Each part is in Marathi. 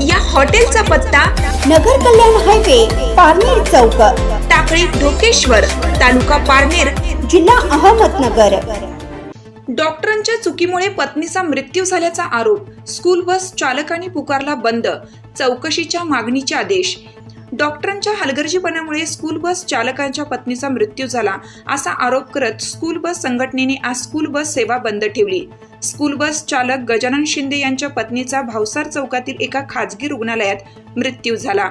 या हॉटेलचा पत्ता नगर कल्याण हायवे पारनेर चौक. टाकळी ढोकेश्वर तालुका पारनेर जिल्हा अहमदनगर. डॉक्टरांच्या चुकीमुळे पत्नीचा मृत्यू झाल्याचा आरोप स्कूल बस चालकाने पुकारला बंद चौकशीच्या मागणीचे आदेश. डॉक्टरांच्या हलगर्जीपणामुळे स्कूल बस चालकांच्या पत्नीचा मृत्यू झाला असा आरोप करत स्कूल बस संघटनेने आज स्कूल बस सेवा बंद ठेवली. स्कूल बस चालक गजानन शिंदे यांच्या पत्नीचा भावसार चौकातील एका खाजगी रुग्णालयात मृत्यू झाला.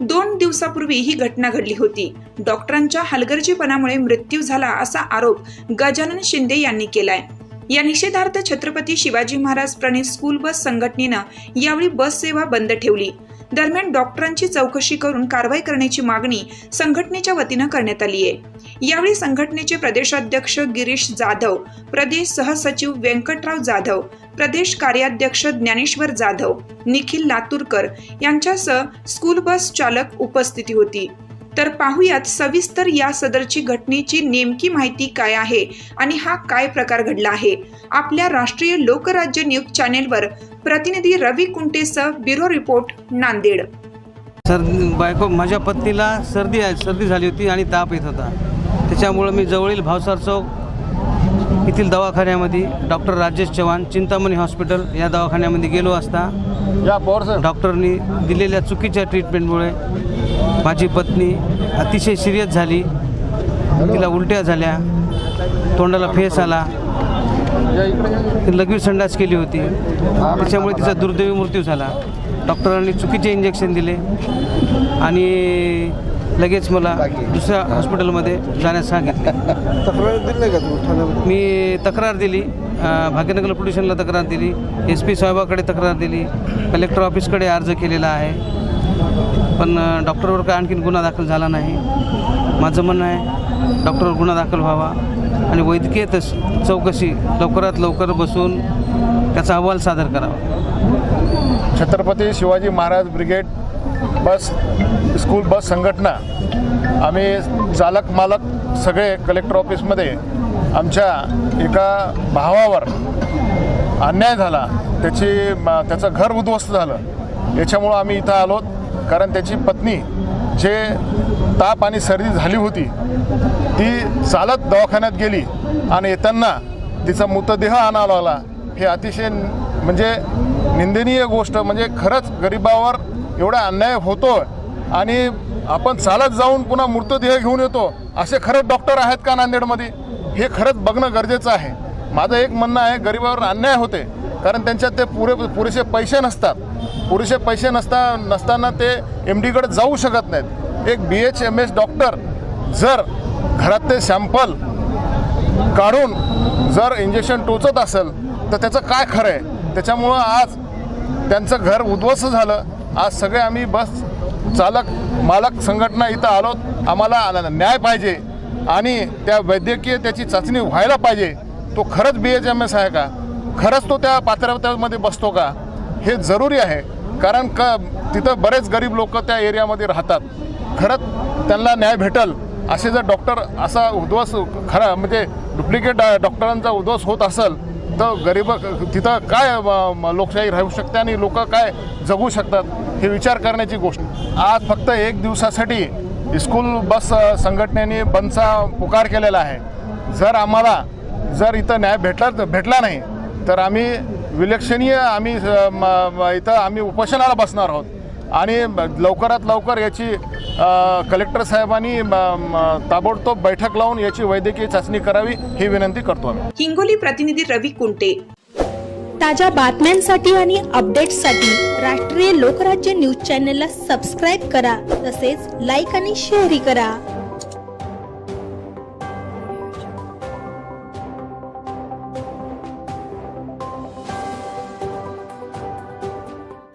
दोन दिवसापूर्वी ही घटना घडली होती. डॉक्टरांच्या हलगर्जीपणामुळे मृत्यू झाला असा आरोप गजानन शिंदे यांनी केलाय. या निषेधार्थ छत्रपती शिवाजी महाराज प्रणित स्कूल बस संघटनेनं यावेळी बस सेवा बंद ठेवली. दरम्यान डॉक्टरांची चौकशी करून कारवाई करण्याची मागणी संघटनेच्या वतीनं करण्यात आली आहे. यावेळी संघटनेचे प्रदेशाध्यक्ष गिरीश जाधव प्रदेश सहसचिव व्यंकटराव जाधव प्रदेश कार्याध्यक्ष ज्ञानेश्वर जाधव निखिल लातूरकर यांच्यासह स्कूल बस चालक उपस्थिती होती. तर पाहुयात सविस्तर या सदरची घटनेची नेमकी माहिती काय आहे आणि हा काय प्रकार घडला आहे. आपल्या राष्ट्रीय लोकराज्य न्यूज चॅनेलवर प्रतिनिधी रवी कुंटेसह ब्युरो रिपोर्ट नांदेड. सर्दी बायको माझ्या पत्नीला सर्दी आहे सर्दी झाली होती आणि ताप येत होता. त्याच्यामुळं मी जवळील भावसार चौक येथील दवाखान्यामध्ये डॉक्टर राजेश चव्हाण चिंतामणी हॉस्पिटल या दवाखान्यामध्ये गेलो असता डॉक्टरनी दिलेल्या चुकीच्या ट्रीटमेंटमुळे माझी पत्नी अतिशय सिरियस झाली. तिला उलट्या झाल्या तोंडाला फेस आला. लघवी संडास केली होती. त्याच्यामुळे तिचा दुर्दैवी मृत्यू झाला. डॉक्टरांनी चुकीचे इंजेक्शन दिले. आणि लगेच मला दुसऱ्या हॉस्पिटलमध्ये जाण्यास सांगितले. तक्रार दिली का तू मी तक्रार दिली. भाग्यनगर पोलीस स्टेशनला तक्रार दिली. एस पी साहेबाकडे तक्रार दिली. कलेक्टर ऑफिसकडे अर्ज केलेला आहे. पण डॉक्टरवर काय आणखीन गुन्हा दाखल झाला नाही. माझं म्हणणं आहे डॉक्टरवर गुन्हा दाखल व्हावा आणि वैद्यकीय तस चौकशी लवकरात लवकर बसून त्याचा अहवाल सादर करावा. Chhatrapati Shivaji Maharaj brigade bus school bus संघटना आम्ही चालक मालक सगळे कलेक्टर ऑफिसमध्ये आमच्या एका भावावर अन्याय झाला त्याची त्याचं घर उद्ध्वस्त झालं. याच्यामुळं आम्ही इथं आलो कारण त्याची पत्नी जे ताप आणि सर्दी झाली होती ती चालत दवाखान्यात गेली आणि येताना तिचा मृतदेह आणावा लागला. हे अतिशय म्हणजे निंदनीय गोष्ट म्हणजे खरंच गरिबावर एवढा अन्याय होतो आणि आपण चालत जाऊन पुन्हा मृतदेह घेऊन येतो असे खरंच डॉक्टर आहेत का नांदेडमध्ये? हे खरंच बघणं गरजेचं आहे. माझं एक म्हणणं आहे गरिबावर अन्याय होते कारण त्यांच्यात ते पुरे पुरेसे पैसे नसतात. पुरेसे पैसे नसता नसताना ते एम डीकडे जाऊ शकत नाहीत. एक B H M S doctor जर घरात ते सॅम्पल काढून जर इंजेक्शन टोचत असेल तर त्याचं काय खरं आहे? त्याच्यामुळं आज त्यांचं घर उद्ध्वस्त झालं. आज सगळे आम्ही बस चालक मालक संघटना इथं आलोत आम्हाला न्याय पाहिजे. आणि त्या वैद्यकीय त्याची चाचणी व्हायला पाहिजे. तो खरंच बी एच एम एस आहे का? खरंच तो त्या पात्रतेमध्ये बसतो का? हे जरुरी आहे. कारण क तिथं बरेच गरीब लोक त्या एरियामध्ये राहतात. खरंच त्यांना न्याय भेटल असे जर डॉक्टर असा उद्ध्वस खरा म्हणजे डुप्लिकेट डॉक्टरांचा उद्ध्वस होत असेल तर गरीब तिथं काय लोकशाही राहू शकते आणि लोक काय जगू शकतात हे विचार करण्याची गोष्ट. आज फक्त एक दिवसासाठी स्कूल बस संघटनेने बंदचा पुकार केलेला आहे. जर आम्हाला जर इथं न्याय भेटला भेटला नाही तर आम्ही विलक्षणीय आम्ही इथं आम्ही उपोषणाला बसणार आहोत. आणि लवकरात लवकर याची कलेक्टर साहेबांनी ताबडतोब बैठक लावून याची वैद्यकीय चाचणी करावी ही विनंती करतो आम्ही. हिंगोली प्रतिनिधी रवी कुंटे. ताज्या बातम्यांसाठी आणि अपडेट्ससाठी राष्ट्रीय लोकराज्य न्यूज चॅनलला सबस्क्राईब करा तसेच लाईक आणि शेअरही करा.